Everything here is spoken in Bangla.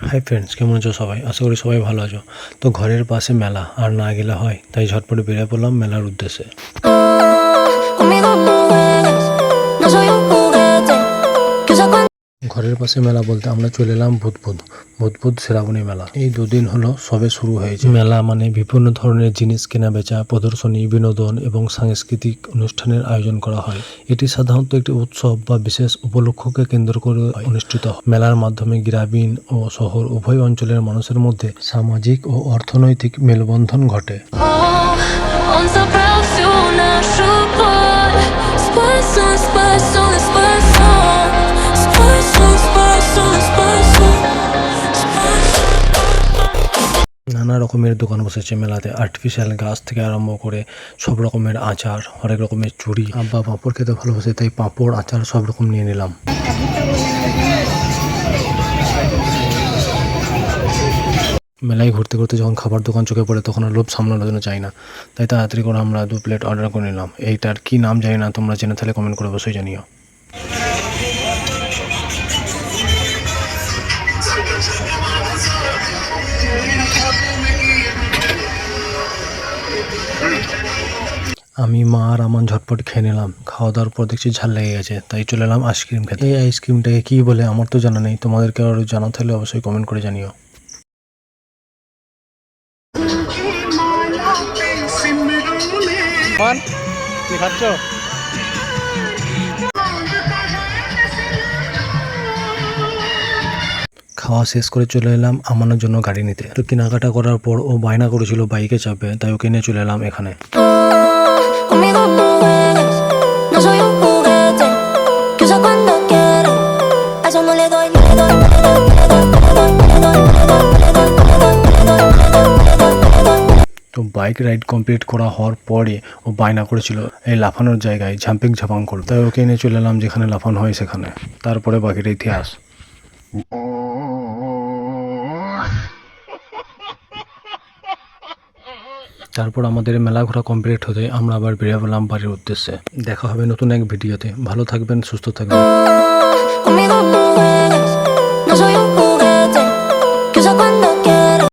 হাই ফ্রেন্ডস কেমন আছো সবাই? আশা করি সবাই ভালো আছো। তো ঘরের পাশে মেলা, আর না গেলে হয়, তাই ঝটপটে বেরিয়ে পড়লাম মেলার উদ্দেশ্যে। ঘরের পাশে মেলা বলতে আমরা চলে এলাম ভূতভূত ভূতভূত শ্রাবণী মেলা। এই দুদিন হলো সবে শুরু হয়েছে। মেলা মানে বিভিন্ন ধরনের জিনিস কেনা বেচা প্রদর্শনী বিনোদন এবং সাংস্কৃতিক অনুষ্ঠানের আয়োজন করা হয়। এটি সাধারণত একটি উৎসব বা বিশেষ উপলক্ষকে কেন্দ্র করে অনুষ্ঠিত হয়। মেলার মাধ্যমে গ্রামীণ ও শহর উভয় অঞ্চলের মানুষের মধ্যে সামাজিক ও অর্থনৈতিক মেলবন্ধন ঘটে। নানা রকমের দোকান বসেছে মেলাতে আর্টিফিশিয়াল গাছ থেকে আরম্ভ করে সব রকমের আচার, হরেক রকমের চুড়ি। আব্বা, পাঁপড় খেতে ভালোবাসে, তাই পাঁপড়, আচার সব রকম নিয়ে নিলাম। মেলায় ঘুরতে ঘুরতে যখন খাবার দোকান চোখে পড়ে, তখন আর লোভ সামলানোর জন্য চাই না। তাই তাড়াতাড়ি করে আমরা দু প্লেট অর্ডার করে নিলাম। এইটার কি নাম জানি না, তোমরা জেনে তাহলে কমেন্ট করে অবশ্যই জানিও। আমি মা আর আমার ঝটপট খেয়ে নিলাম। খাওয়া দাওয়ার পর দেখছি ঝাল লেগে গেছে তাই চলে এলাম আইসক্রিম খেতে। এই আইসক্রিমটাকে কী বলে আমার তো জানা নেই তোমাদেরকে আরও জানা থাকলে অবশ্যই কমেন্ট করে জানিও। কি খাচ্ছ? খাওয়া শেষ করে চলে এলাম আমানোর জন্য গাড়ি নিতে। তো কেনাকাটা করার পর ও বায়না করেছিল বাইকে চাপবে তাই ওকে নিয়ে চলে এলাম এখানে। তো বাইক রাইড কমপ্লিট করা হওয়ার পরে ও বায়না করেছিল এই লাফানোর জায়গায় ঝাম্পিং ঝাপাং করতে তাই ওকে নিয়ে চলে এলাম যেখানে লাফানো হয় সেখানে তারপরে বাকিটা ইতিহাস তারপর আমাদের মেলা ঘোরা কমপ্লিট হতে আমরা আবার বেরিয়ে পেলাম বাড়ির উদ্দেশ্যে। দেখা হবে নতুন এক ভিডিওতে। ভালো থাকবেন, সুস্থ থাকবেন।